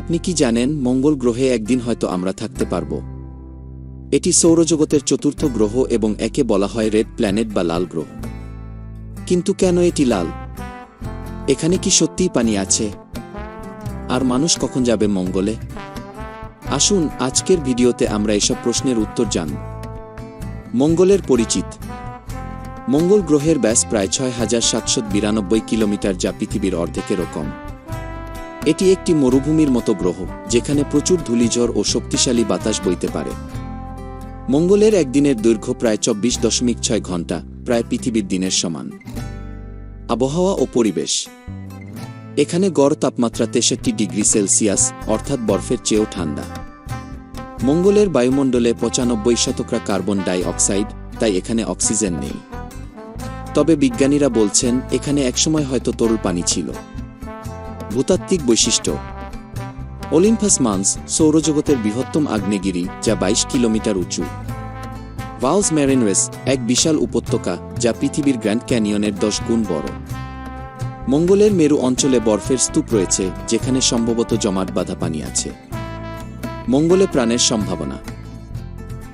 আপনি কি জানেন, মঙ্গল গ্রহে একদিন হয়তো আমরা থাকতে পারব। এটি সৌরজগতের চতুর্থ গ্রহ এবং একে বলা হয় রেড প্ল্যানেট বা লাল গ্রহ। কিন্তু কেন এটি লাল? এখানে কি সত্যিই পানি আছে? আর মানুষ কখন যাবে মঙ্গলে? আসুন, আজকের ভিডিওতে আমরা এসব প্রশ্নের উত্তর জানব মঙ্গলের পরিচিত। মঙ্গল গ্রহের ব্যাস প্রায় ছয় হাজার সাতশো বিরানব্বই কিলোমিটার যা পৃথিবীর অর্ধেকেরও কম। এটি একটি মরুভূমির মতো গ্রহ, যেখানে প্রচুর ধূলিঝড় ও শক্তিশালী বাতাস বইতে পারে। মঙ্গলের একদিনের দৈর্ঘ্য প্রায় চব্বিশ দশমিক ছয় ঘণ্টা, প্রায় পৃথিবীর দিনের সমান। আবহাওয়া ও পরিবেশ। এখানে গড় তাপমাত্রা তেষট্টি ডিগ্রি সেলসিয়াস, অর্থাৎ বরফের চেয়েও ঠান্ডা। মঙ্গলের বায়ুমণ্ডলে পঁচানব্বই শতকরা কার্বন ডাই অক্সাইড তাই এখানে অক্সিজেন নেই। তবে বিজ্ঞানীরা বলছেন, এখানে একসময় হয়তো তরল পানি ছিল। ভূতাত্ত্বিক বৈশিষ্ট্য। অলিম্পাস মান্স সৌরজগতের বৃহত্তম আগ্নেয়গিরি, যা বাইশ কিলোমিটার উঁচু। ভাউস ম্যারেনওয়েস এক বিশাল উপত্যকা, যা পৃথিবীর গ্র্যান্ড ক্যানিয়নের দশ গুণ বড়। মঙ্গলের মেরু অঞ্চলে বরফের স্তূপ রয়েছে, যেখানে সম্ভবত জমাট বাঁধা পানি আছে। মঙ্গলে প্রাণের সম্ভাবনা।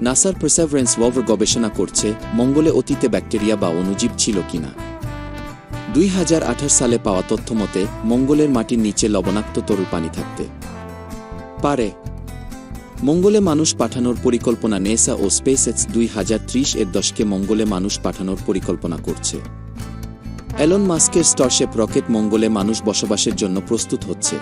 নাসার প্রেসাভারেন্স ওয়াভার গবেষণা করছে, মঙ্গলে অতীতে ব্যাকটেরিয়া বা অণুজীব ছিল কিনা। দুই হাজার আঠাশ সালে পাওয়া তথ্য মতে, মঙ্গলের মাটির নিচে লবণাক্ত তরল পানি থাকতে পারে। মঙ্গলে মানুষ পাঠানোর পরিকল্পনা নেসা ও স্পেস এক্স দুই হাজার ত্রিশ এর দশকে মঙ্গলে মানুষ পাঠানোর পরিকল্পনা করছে। এলন মাস্কের স্টারশেপ রকেট মঙ্গলে মানুষ বসবাসের জন্য প্রস্তুত হচ্ছে।